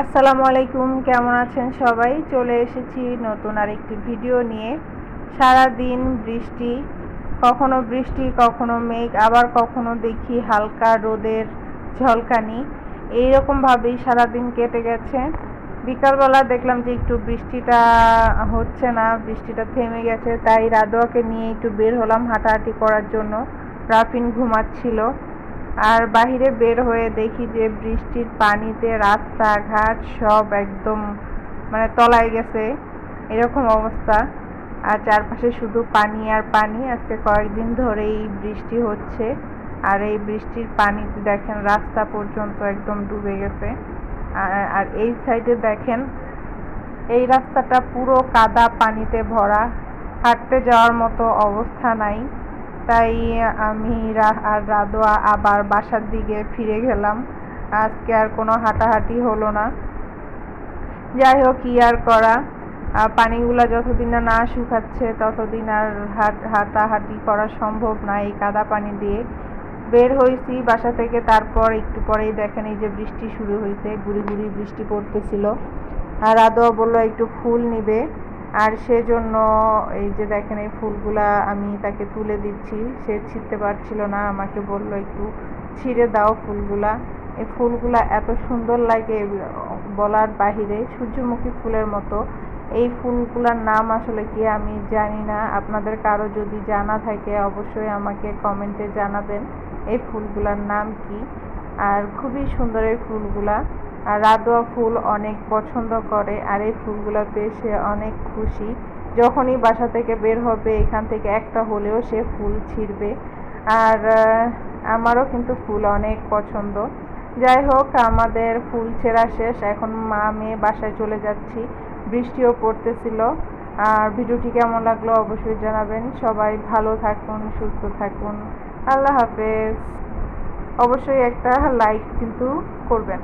আসসালামু আলাইকুম, কেমন আছেন সবাই? চলে এসেছি নতুন আর একটি ভিডিও নিয়ে। সারা দিন বৃষ্টি, কখনো বৃষ্টি, কখনো মেঘ, আবার কখনো দেখি হালকা রোদের ঝলকানি। এইরকমভাবেই সারাদিন কেটে গেছে। বিকালবেলা দেখলাম যে একটু বৃষ্টিটা হচ্ছে না, বৃষ্টিটা থেমে গেছে, তাই রাদোয়াকে নিয়ে একটু বের হলাম হাঁটাহাঁটি করার জন্য। রাফিন ঘুমাচ্ছিল। আর বাহিরে বের হয়ে দেখি যে বৃষ্টির পানিতে রাস্তাঘাট সব একদম মানে তলায় গেছে। এরকম অবস্থা। আর চারপাশে শুধু পানি আর পানি। আজকে কয়েকদিন ধরেই বৃষ্টি হচ্ছে। আর এই বৃষ্টির পানি দেখেন রাস্তা পর্যন্ত একদম ডুবে গেছে। আর এই সাইডে দেখেন, এই রাস্তাটা পুরো কাদা পানিতে ভরা। হাঁটতে যাওয়ার মতো অবস্থা নাই। তাই আমি আর রাদোয়া আবার বাসার দিকে ফিরে গেলাম। আজকে আর কোনো হাঁটাহাঁটি হলো না। যাই হোক, কি আর করা? পানিগুলো যতদিন না শুকাচ্ছে, ততদিন আর হাট হাঁটাহাঁটি করা সম্ভব না এই কাদা পানি দিয়ে। বের হয়েছি বাসা থেকে, তারপর একটু পরেই দেখেন এই যে বৃষ্টি শুরু হয়েছে, গুড়ি গুড়ি বৃষ্টি পড়তেছিল। আর আদোয়া বলল, একটু ফুল নিবে। আর সেজন্য এই যে দেখেন, এই ফুলগুলা আমি তাকে তুলে দিচ্ছি। সে ছিঁড়তে পারছিল না, আমাকে বলল, একটু ছিঁড়ে দাও ফুলগুলা। এই ফুলগুলা এত সুন্দর লাগে বলার বাহিরে, সূর্যমুখী ফুলের মতো। এই ফুলগুলার নাম আসলে কি আমি জানি না। আপনাদের কারও যদি জানা থাকে, অবশ্যই আমাকে কমেন্টে জানাবেন, এই ফুলগুলার নাম কি। আর খুবই সুন্দর এই ফুলগুলা। রাদোয়া ফুল অনেক পছন্দ করে আর এই ফুলগুলো পেয়ে সে অনেক খুশি। যখনই বাসা থেকে বের হবে, এখান থেকে একটা হলেও সে ফুল ছিঁড়বে। আর আমারও কিন্তু ফুল অনেক পছন্দ। যাই হোক, আমাদের ফুল ছেঁড়া শেষ। এখন মা মেয়ে বাসায় চলে যাচ্ছি। বৃষ্টিও পড়তেছিল। আর ভিডিওটি কেমন লাগল অবশ্যই জানাবেন। সবাই ভালো থাকুন, সুস্থ থাকুন। আল্লাহ হাফেজ। অবশ্যই একটা লাইক কিন্তু করবেন।